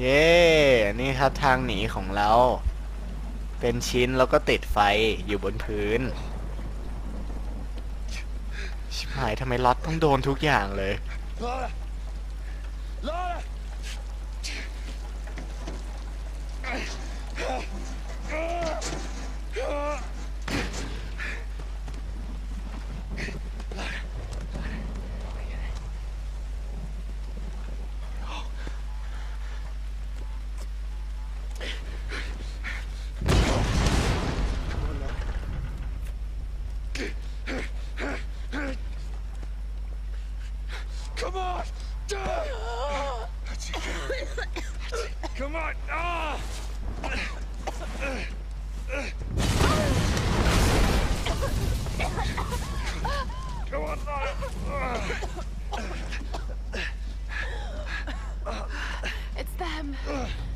เย้นี่ครับทางหนีของเรา เป็นชิ้นแล้วก็ติดไฟอยู่บนพื้น ชิบหายทำไมล็อตต้องโดนทุกอย่างเลย Laura! Laura! Come on! Come on! Ah! Come on, Laura! It's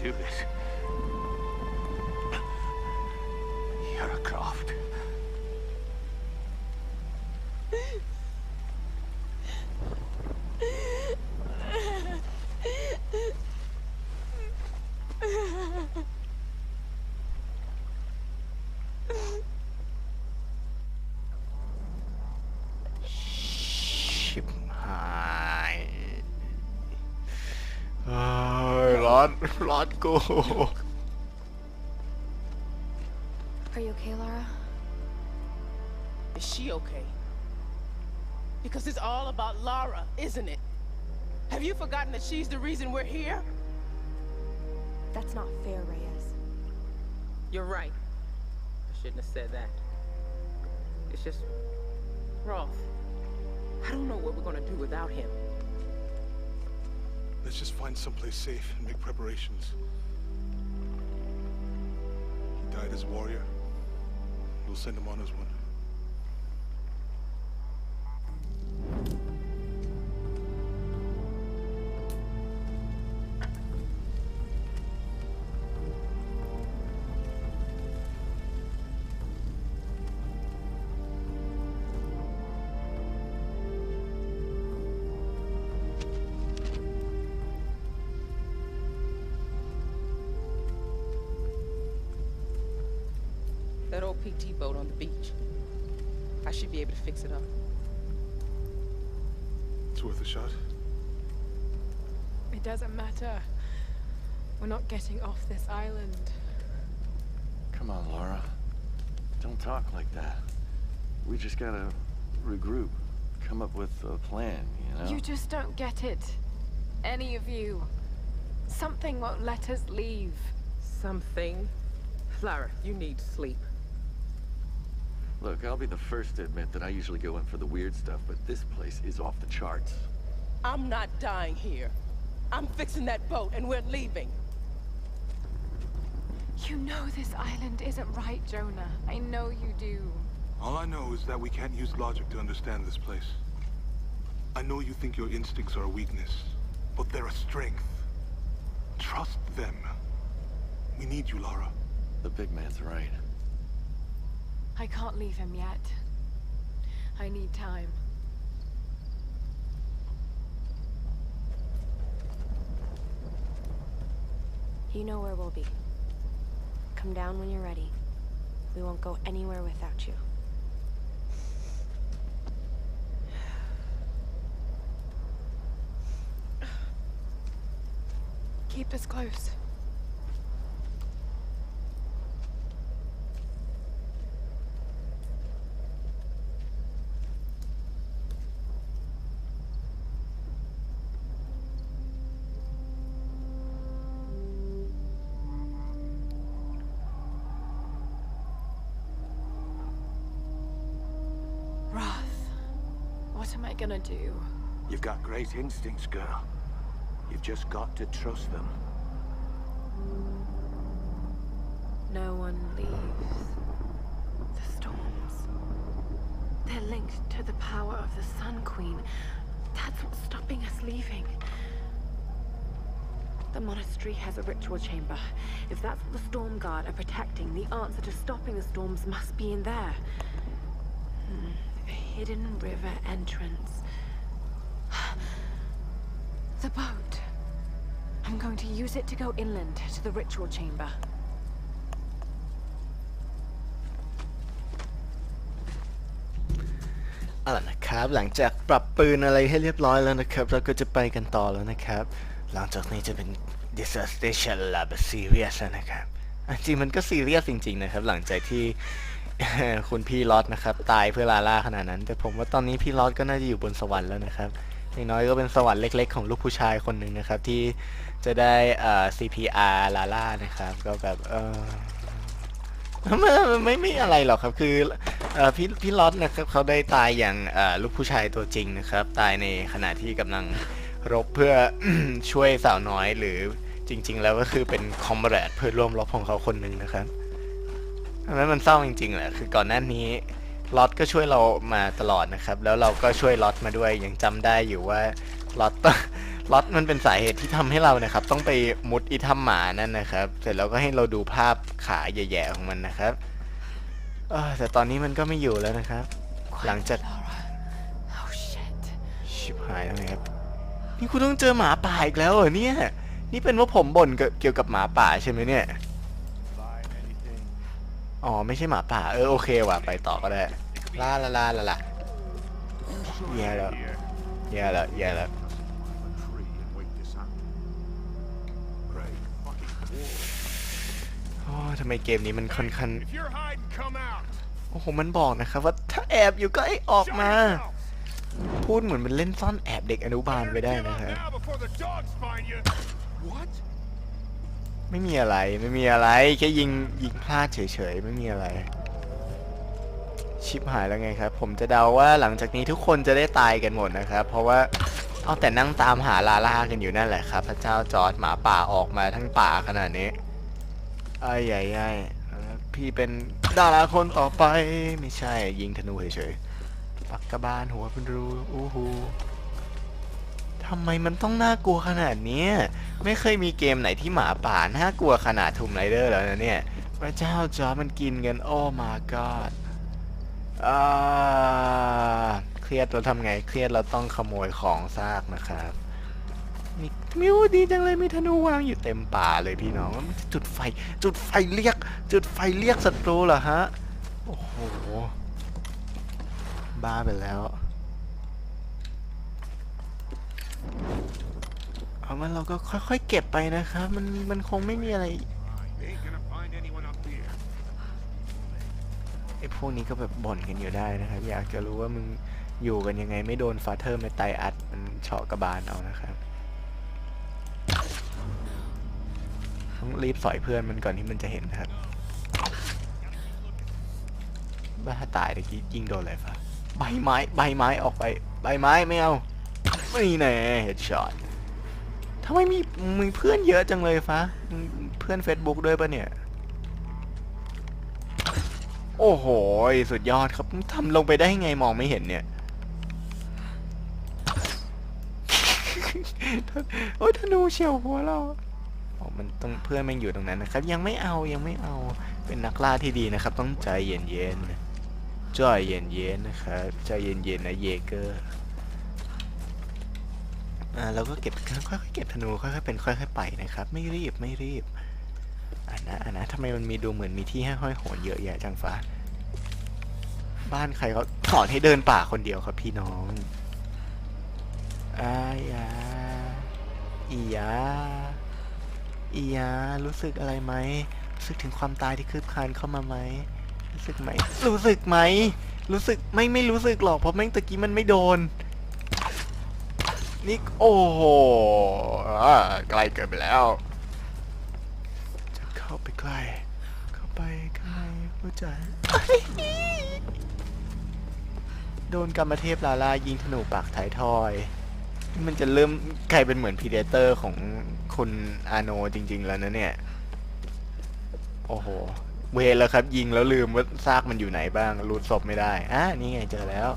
this. Lot go. Are you okay, Laura? Is she okay? Because it's all about Laura, isn't it? Have you forgotten that she's the reason we're here? That's not fair, Reyes. You're right. I shouldn't have said that. It's just... Roth. I don't know what we're gonna do without him. Let's just find someplace safe and make preparations. He died as a warrior. We'll send him on as one. That old PT boat on the beach. I should be able to fix it up. It's worth a shot. It doesn't matter. We're not getting off this island. Come on, Laura. Don't talk like that. We just gotta regroup. Come up with a plan, you know? You just don't get it. Any of you. Something won't let us leave. Something. Lara, you need sleep. Look, I'll be the first to admit that I usually go in for the weird stuff, but this place is off the charts. I'm not dying here. I'm fixing that boat and we're leaving. You know this island isn't right, Jonah. I know you do. All I know is that we can't use logic to understand this place. I know you think your instincts are a weakness, but they're a strength. Trust them. We need you, Lara. The big man's right. I can't leave him yet. I need time. You know where we'll be. Come down when you're ready. We won't go anywhere without you. Keep us close. Am I gonna do? You've got great instincts, girl. You've just got to trust them. No one leaves. The storms. They're linked to the power of the Sun Queen. That's what's stopping us leaving. The monastery has a ritual chamber. If that's what the Storm Guard are protecting, the answer to stopping the storms must be in there. Hmm, hidden river entrance. The boat. I'm going to use it to go inland to the ritual chamber. เอาล่ะนะครับ หลังจากปรับปืนอะไรให้เรียบร้อยแล้วนะครับ เราก็จะไปกันต่อแล้วนะครับ หลังจากนี้จะเป็น disaster lab serious แล้วนะครับอะจริงมันก็ซีเรียสจริงๆนะครับ หลังจากที่ คุณพี่ลอตนะครับ ตายเพื่อลาล่าขนาดนั้น แต่ผมว่าตอนนี้พี่ลอตก็น่าจะอยู่บนสวรรค์แล้วนะครับอย่างน้อยก็เป็นสวรรค์เล็ก ๆ ของลูกผู้ชายคนหนึ่งนะครับ ที่จะได้เอ่อ CPR ลาล่านะครับ ก็แบบเออไม่ไม่ไม่อะไรหรอกครับคือเอ่อพี่พี่ล็อตนะครับเขาได้ตายอย่างเอ่อลูกผู้ชายตัวจริงนะครับ ตายในขณะที่กำลังรบเพื่อช่วยสาวน้อยหรือจริง ๆ แล้วก็คือเป็นคอมเบรดเพื่อร่วมรบของเขาคนหนึ่งนะครับ อันนั้นมันเศร้าจริงๆแหละคือก่อนหน้านี้ล็อตก็ช่วยเรามาตลอดนะครับ แล้วเราก็ช่วยล็อตมาด้วยยังจำได้อยู่ว่าล็อตล็อตมันเป็นสาเหตุที่ทำให้เรานะครับ ต้องไปมุดอีถ้ำหมานั่นนะครับ เสร็จแล้วก็ให้เราดูภาพขาแย่ๆของมันนะครับเออแต่ตอนนี้มันก็ไม่อยู่แล้วนะครับ หลังจาก Laura. Oh shit. ชิบหายแล้วไงครับ นี่คุณต้องเจอหมาป่าอีกแล้วเหรอเนี่ย นี่เป็นว่าผมบ่นเกี่ยวกับหมาป่าใช่ไหมเนี่ย Find anything? อ๋อ ไม่ใช่หมาป่า เออ โอเคว่ะ ไปต่อก็ได้ลาลาลาลาลาแย่แล้วแย่แล้วแย่แล้ว Climb a tree and wait this out. Great fucking war. โอ้ทำไมเกมนี้มันค่อนข้าง If you're hiding, come out. โอ้โห มันบอกนะครับว่าถ้าแอบอยู่ก็ให้ออก Show มา yourself. พูดเหมือนเป็นเล่นซ่อนแอบเด็กอนุบาลไปได้ Better นะ get ค ไม่มีอะไรไม่มีอะไรแค่ยิงยิงพลาดเฉยๆไม่มีอะไร ชิปหายแล้วไงครับ ผมจะเดาว่าหลังจากนี้ทุกคนจะได้ตายกันหมดนะครับ เพราะว่าเอาแต่นั่งตามหาลาล่ากันอยู่นั่นแหละครับ พระเจ้าจอร์ดหมาป่าออกมาทั้งป่าขนาดนี้ไอ้ใหญ่ใหญ่พี่เป็นดาราคนต่อไปไม่ใช่ยิงธนูเฉยๆปักกระบาลหัวเป็นรูอู้หู ทำไมมันต้องน่ากลัวขนาดนี้ไม่เคยมีเกมไหนที่หมาป่าน่ากลัวขนาดทูมไรเดอร์แล้วนะเนี่ย พระเจ้าจอมันกินกัน โอ้ my god อ่าเครียดเราทำไง เครียดเราต้องขโมยของซากนะครับนี่มิวดีจังเลยมีธนูวางอยู่เต็มป่าเลยพี่น้องจุดไฟ จุดไฟเรียก จุดไฟเรียกศัตรูเหรอฮะ โอ้โห บ้าไปแล้ว เอามันเราก็ค่อยๆเก็บไปนะครับ มันมันคงไม่มีอะไรไอ้พวกนี้ก็แบบบ่นกันอยู่ได้นะครับ อยากจะรู้ว่ามึงอยู่กันยังไงไม่โดนฟาเธอร์ไม่ไตอัดมันเฉาะกระบาลเอานะครับต้องรีบสอยเพื่อนมันก่อนที่มันจะเห็นนะครับบ้าตายตะกี้ยิงโดนอะไรฟ้าใบไม้ใบไม้ออกไป ใบไม้ไม่เอา ไม่แน่เฮดช็อตทำไมมีมีเพื่อนเยอะจังเลยฟ้าเพื่อน Facebook ด้วยปะเนี่ย โอ้โห สุดยอดครับทำลงไปได้ไงมองไม่เห็นเนี่ยโอ้ยธนูเฉียวหัวเราอ๋อมันต้องเพื่อนมันอยู่ตรงนั้นนะครับ ยังไม่เอายังไม่เอาเป็นนักล่าที่ดีนะครับ ต้องใจเย็นๆใจเย็นๆนะครับใจเย็นๆนะเยเกอร์ อ่าเราก็เก็บค่อยๆเก็บธนูค่อยๆเป็นค่อยๆไปนะครับ ไม่รีบไม่รีบอันนะอันนะทำไมมันมีดูเหมือนมีที่ให้ห้อยโหนเยอะแยะจังฟ้า บ้านใครเขาสอนให้เดินป่าคนเดียวครับพี่น้องอายาอียาอียารู้สึกอะไรไหมรู้สึกถึงความตายที่คืบคลานเข้ามาไหมรู้สึกไหมรู้สึกไหมรู้สึกไม่ไม่รู้สึกหรอกเพราะแม่งตะกี้มันไม่โดน นี่โอ้โหอ่าไกลเกินไปแล้ว จะเข้าไปใกล้ เข้าไปข้างในหัวใจ โดนกรรมเทพลาลายิงธนูปากท้ายทอย มันจะเริ่มกลายเป็นเหมือนพีเดเตอร์ของคุณอาโนจริง ๆ แล้วนะเนี่ย โอ้โห เวแล้วครับ ยิงแล้วลืมว่าซากมันอยู่ไหนบ้างรูดศพไม่ได้อะนี่ไงเจอแล้ว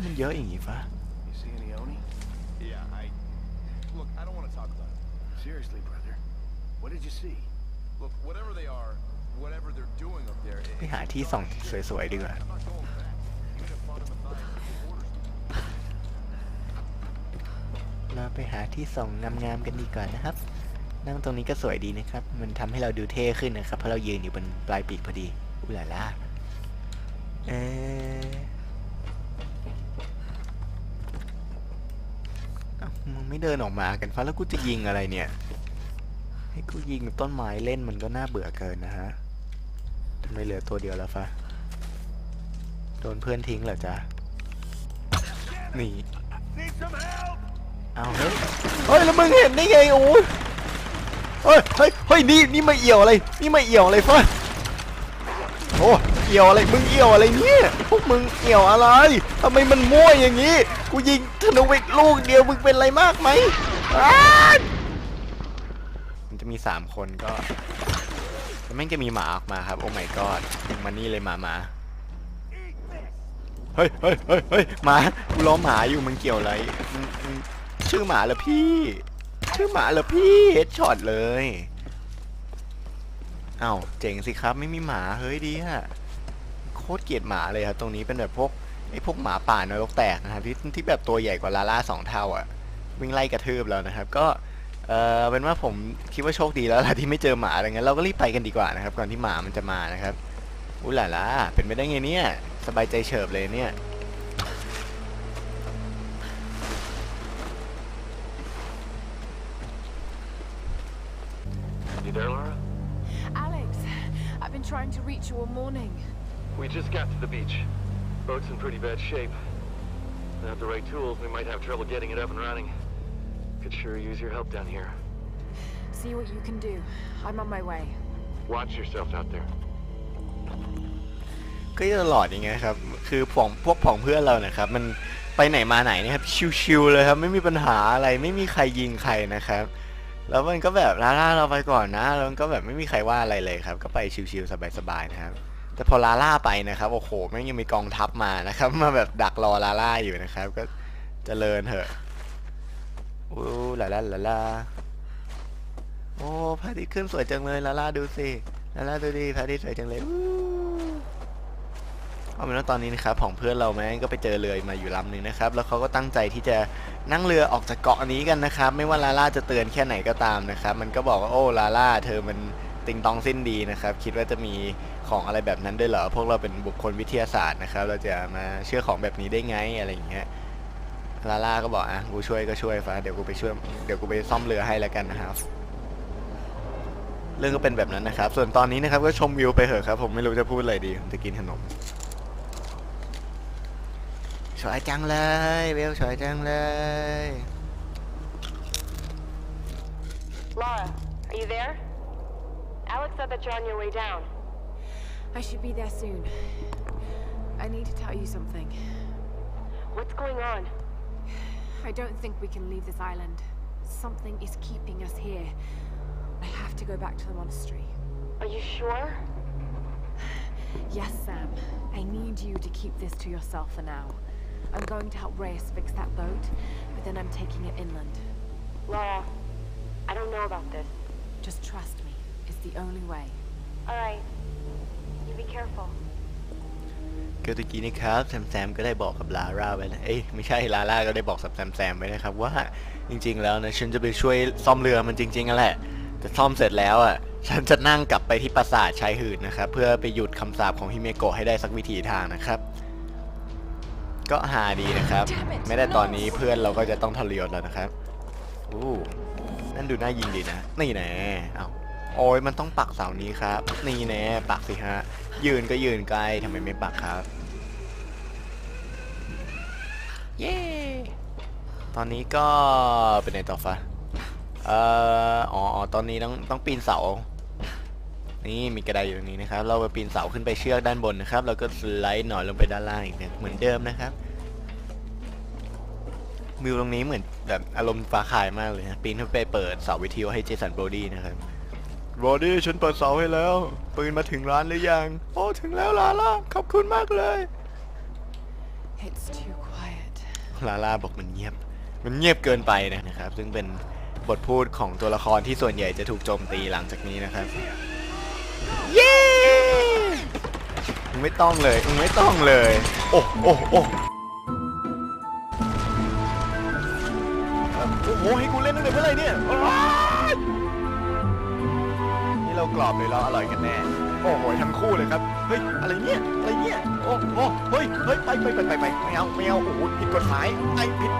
มมันเยอะอย่างงี้ฟะ You see any Oni? Yeah, I... Look, I don't want to talk about it. Seriously, brother. What did you see? Look, whatever they are, whatever they're doing up there... it- ไปหาที่ส่องสวยๆดีกว่า I'm not going back. Even if Father Matthias orders me. เราไปหาที่ส่องงามๆกันดีกว่านะครับ นั่งตรงนี้ก็สวยดีนะครับ มันทำให้เราดูเท่ขึ้นนะครับ เพราะเรายืนอยู่บนปลายปีกพอดี อุลาล่าเออเอ้า มึงไม่เดินออกมากันฟ้าแล้วกูจะยิงอะไรเนี่ย ให้กูยิงต้นไม้เล่นมันก็น่าเบื่อเกินนะฮะทำไมเหลือตัวเดียวแล้วฟ้าโดนเพื่อนทิ้งเหรอจ๊ะหนี Need some help! เอาเฮ้ยเฮ้ยแล้วมึงเห็นได้ไงโอ้ยเฮ้ยเฮ้ยเฮ้ยนี่นี่มาเอี่ยวอะไรนี่มาเอี่ยวอะไรฟ้าโอ้เอี่ยวอะไรมึงเอี่ยวอะไรเนี่ยพวกมึงเอี่ยวอะไรทำไมมันมั่วอย่างนี้ กูยิงธนูไปลูกเดียวมึงเป็นอะไรมากไหมอ้าวมันจะมีสามคนก็แล้วแม่งจะมีหมาออกมาครับ โอ้ my god มานี่เลยหมาหมาเฮ้ยเฮ้ยเฮ้ยเฮ้ยหมากูล้อหมาอยู่มันเกี่ยวอะไรอืมอืมชื่อหมาเหรอพี่ ชื่อหมาเหรอพี่เฮดช็อตเลยอ้าวเจ๋งสิครับไม่มีหมาเฮ้ยดีฮะโคตรเกลียดหมาเลยครับตรงนี้เป็นแบบพวก ไอ้พวกหมาป่านรกแตกนะครับที่ที่แบบตัวใหญ่กว่าลาล่าสองเท่าอะวิ่งไล่กระทืบแล้วนะครับ ก็เออเป็นว่าผมคิดว่าโชคดีแล้วล่ะที่ไม่เจอหมาอะไรเงี้ยเราก็รีบไปกันดีกว่านะครับ ก่อนที่หมามันจะมานะครับอุ้ยหล่ะล่ะเป็นไปได้ไงเนี่ยสบายใจเฉิบเลยเนี่ย You there, Laura? Alex, I've been trying to reach you all morning. We just got to the beach. Boat's in pretty bad shape. Without the right tools, we might have trouble getting it up and running. Could sure use your help down here. See what you can do. I'm on my way. Watch yourself out there. ก็ตลอดอย่างเงี้ยครับ คือผองพวกผองเพื่อนเรานะครับ มันไปไหนมาไหนเนี่ยครับ ชิวๆเลยครับ ไม่มีปัญหาอะไร ไม่มีใครยิงใครนะครับ แล้วมันก็แบบล่าล่าเราไปก่อนนะ แล้วมันก็แบบไม่มีใครว่าอะไรเลยครับ ก็ไปชิวๆสบายๆนะครับ แต่พอลาล่าไปนะครับโอ้โหแม่งยังมีกองทัพมานะครับ มาแบบดักรอลาล่าอยู่นะครับ ก็เจริญเถอะอู้ลาล่าลาล่าโอ้พระอาทิตย์ขึ้นสวยจังเลยลาล่าดูสิลาล่าดูดิพระอาทิตย์สวยจังเลยเอาเป็นว่าตอนนี้นะครับของเพื่อนเราแม่งก็ไปเจอเรือมาอยู่ลำหนึ่งนะครับ แล้วเขาก็ตั้งใจที่จะนั่งเรือออกจากเกาะนี้กันนะครับ ไม่ว่าลาล่าจะเตือนแค่ไหนก็ตามนะครับ มันก็บอกว่าโอ้ลาล่าเธอมัน ติงตองสิ้นดีนะครับ คิดว่าจะมีของอะไรแบบนั้นด้วยเหรอ พวกเราเป็นบุคคลวิทยาศาสตร์นะครับ เราจะมาเชื่อของแบบนี้ได้ไงอะไรอย่างเงี้ยลาล่าก็บอกอะกูช่วยก็ช่วยฟ้าเดี๋ยวกูไปช่วยเดี๋ยวกูไปซ่อมเรือให้แล้วกันนะครับ เรื่องก็เป็นแบบนั้นนะครับ ส่วนตอนนี้นะครับก็ชมวิวไปเถอะครับ ผมไม่รู้จะพูดอะไรดีผมจะกินขนมสวยจังเลยเบลสวยจังเลย Laura, are you there? Alex said that you're on your way down. I should be there soon. I need to tell you something. What's going on? I don't think we can leave this island. Something is keeping us here. I have to go back to the monastery. Are you sure? Yes, Sam. I need you to keep this to yourself for now. I'm going to help Reyes fix that boat, but then I'm taking it inland. Laura, I don't know about this. Just trust me. It's the only way. Alright. You be careful. ก็ตะกี้นะครับแซมแซมก็ได้บอกกับลาร่าไว้นะเอ้ยไม่ใช่ลาร่าก็ได้บอกกับแซมแซมไว้นะครับว่าจริง ๆ แล้วนะฉันจะไปช่วยซ่อมเรือมันจริงๆนั่นแหละแต่ซ่อมเสร็จแล้วอะฉันจะนั่งกลับไปที่ปราสาทชายหื่นนะครับเพื่อไปหยุดคำสาปของฮิเมโกะให้ได้สักวิธีทางนะครับ ก็หาดีนะครับ ไม่ได้ตอนนี้เพื่อนเราก็จะต้องทรยศแล้วนะครับอู้นั่นดูน่ายิงดีนะนี่แน่เอา โอ้ยมันต้องปักเสานี้ครับ นี่แน่ปักสิฮะ ยืนก็ยืนไกลทำไมไม่ปักครับ เย้ ตอนนี้ก็เป็นไหนต่อฟ้าเอ่ออ๋อตอนนี้ต้องต้องปีนเสา นี่มีกระไดอยู่ตรงนี้นะครับ เราไปปีนเสาขึ้นไปเชือกด้านบนนะครับ แล้วก็สไลด์หน่อยลงไปด้านล่างอีกนะเหมือนเดิมนะครับวิวตรงนี้เหมือนแบบอารมณ์ฟ้าขายมากเลยนะปีนขึ้นไปเปิดเสาวิทยุให้เจสันโบรดี้นะครับ โบรดี้ฉันเปิดเสาให้แล้ว ปืนมาถึงร้านหรือยัง โอ้ ถึงแล้วลาล่า ขอบคุณมากเลย It's too quiet. ลาล่าบอกมันเงียบ มันเงียบเกินไปนะครับ ซึ่งเป็นบทพูดของตัวละครที่ส่วนใหญ่จะถูกโจมตีหลังจากนี้นะครับ เย้มึงไม่ต้องเลยมึงไม่ต้องเลย โอ้โอ้โอ้โอ้โหให้กูเล่นตั้งแต่เมื่อไหร่เนี่ยอ้ายนี่ เรากรอบเลยเราอร่อยกันแน่ โอ้โหทั้งคู่เลยครับ เฮ้ย อะไรเนี่ย อะไรเนี่ย โอ้โหเฮ้ย เฮ้ย ไปไปไปไปไปไม่เอาไม่เอาโอ้โหผิดกฎหมายไอ้ผิด